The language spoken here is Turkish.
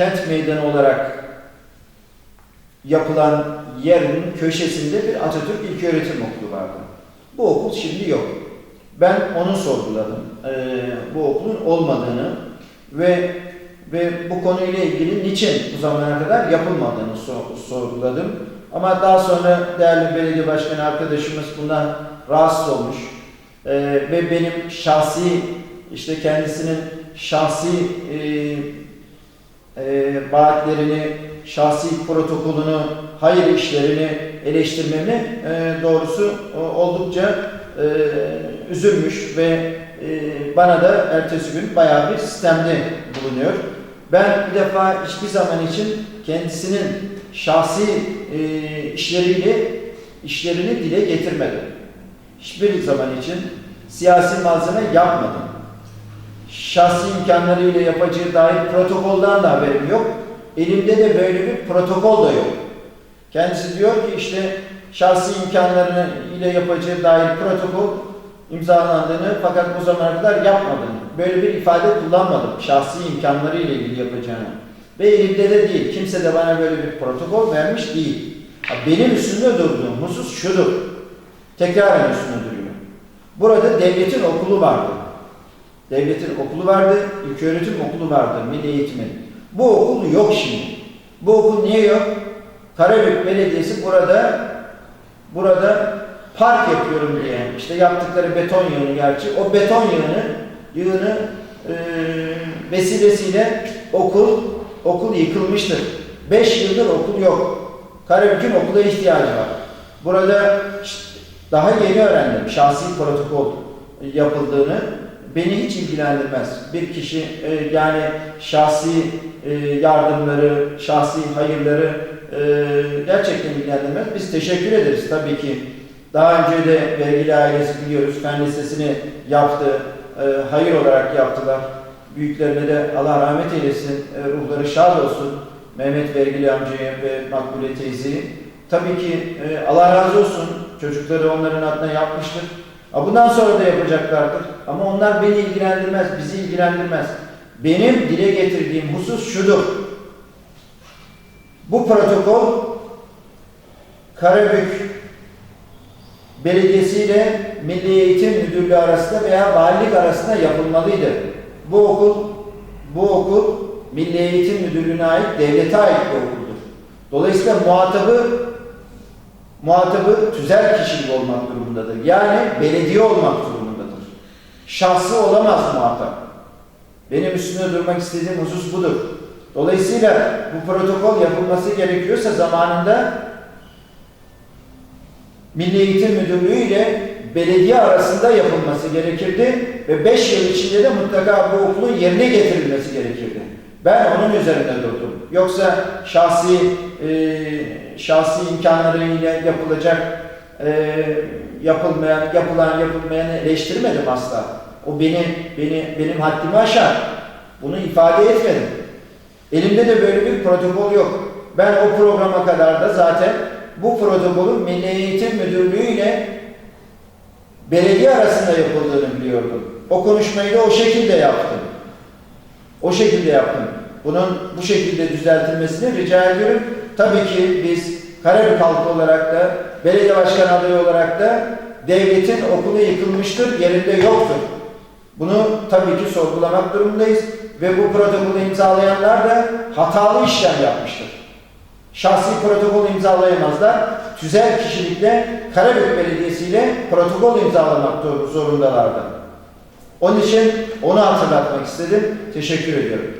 kent meydanı olarak yapılan yerin köşesinde bir Atatürk İlköğretim Okulu vardı. Bu okul şimdi yok. Ben onu sorguladım. Ee, bu okulun olmadığını ve ve bu konuyla ilgili niçin bu zamana kadar yapılmadığını sor- sorguladım. Ama daha sonra değerli belediye başkanı arkadaşımız bundan rahatsız olmuş. Ee, ve benim şahsi işte kendisinin şahsi e, e, vaatlerini, şahsi protokolünü, hayır işlerini eleştirmemi e, doğrusu e, oldukça e, üzülmüş ve e, bana da ertesi gün bayağı bir sistemde bulunuyor. Ben bir defa hiçbir zaman için kendisinin şahsi e, işleriyle işlerini dile getirmedim. Hiçbir zaman için siyasi malzeme yapmadım. Şahsi imkanlarıyla yapacağı dair protokoldan da haberim yok. Elimde de böyle bir protokol da yok. Kendisi diyor ki işte şahsi imkanlarını ile yapacağı dair protokol imzalandığını fakat bu zamana kadar yapmadığını. Böyle bir ifade kullanmadım. Şahsi imkanları ile ilgili yapacağını. Ve elimde de değil. Kimse de bana böyle bir protokol vermiş değil. Benim üstünde durduğum husus şudur. Tekraren üstünde duruyorum. Burada devletin okulu vardı. Devletin okulu vardı, ilköğretim okulu vardı, milli eğitimin. Bu okul yok şimdi. Bu okul niye yok? Karabük Belediyesi burada burada park yapıyorum diye işte yaptıkları beton yığını gerçi o beton yığını yığını e, vesilesiyle okul okul yıkılmıştır. 5 yıldır okul yok. Karabük'ün okula ihtiyacı var. Burada daha yeni öğrendim şahsi protokol yapıldığını. Beni hiç ilgilendirmez. Bir kişi e, yani şahsi e, yardımları, şahsi hayırları e, gerçekten ilgilendirmez. Biz teşekkür ederiz tabii ki. Daha önce de vergili ailesi biliyoruz fen lisesini yaptı. E, hayır olarak yaptılar. Büyüklerine de Allah rahmet eylesin. E, ruhları şad olsun. Mehmet Vergili amcaya ve Makbule teyzeyi. Tabii ki e, Allah razı olsun. Çocukları onların adına yapmıştır. Bundan sonra da yapacaklardır. Ama onlar beni ilgilendirmez, bizi ilgilendirmez. Benim dile getirdiğim husus şudur. Bu protokol Karabük Belediyesi ile Milli Eğitim Müdürlüğü arasında veya valilik arasında yapılmalıydı. Bu okul bu okul Milli Eğitim Müdürlüğü'ne ait, devlete ait bir okuldur. Dolayısıyla muhatabı muhatabı tüzel kişilik olmak durumundadır. Yani belediye olmak durumundadır. Şahsı olamaz muhatap. Benim üstünde durmak istediğim husus budur. Dolayısıyla bu protokol yapılması gerekiyorsa zamanında Milli Eğitim Müdürlüğü ile belediye arasında yapılması gerekirdi ve 5 yıl içinde de mutlaka bu okulun yerine getirilmesi gerekirdi. Ben onun üzerinde durdum. Yoksa şahsi e, şahsi imkanlarıyla yapılacak e, yapılmayan, yapılan yapılmayanı eleştirmedim asla. O beni, beni, benim haddimi aşar. Bunu ifade etmedim. Elimde de böyle bir protokol yok. Ben o programa kadar da zaten bu protokolün Milli Eğitim Müdürlüğü ile belediye arasında yapıldığını biliyordum. O konuşmayı da o şekilde yaptım. O şekilde yaptım. Bunun bu şekilde düzeltilmesini rica ediyorum. Tabii ki biz Karabük halkı olarak da, belediye başkanı adayı olarak da devletin okulu yıkılmıştır, yerinde yoktur. Bunu tabii ki sorgulamak durumundayız ve bu protokolü imzalayanlar da hatalı işlem yapmıştır. Şahsi protokol imzalayamazlar. Tüzel kişilikle Karabük Belediyesi ile protokol imzalamak zorundalardı. Onun için onu hatırlatmak istedim. Teşekkür ediyorum.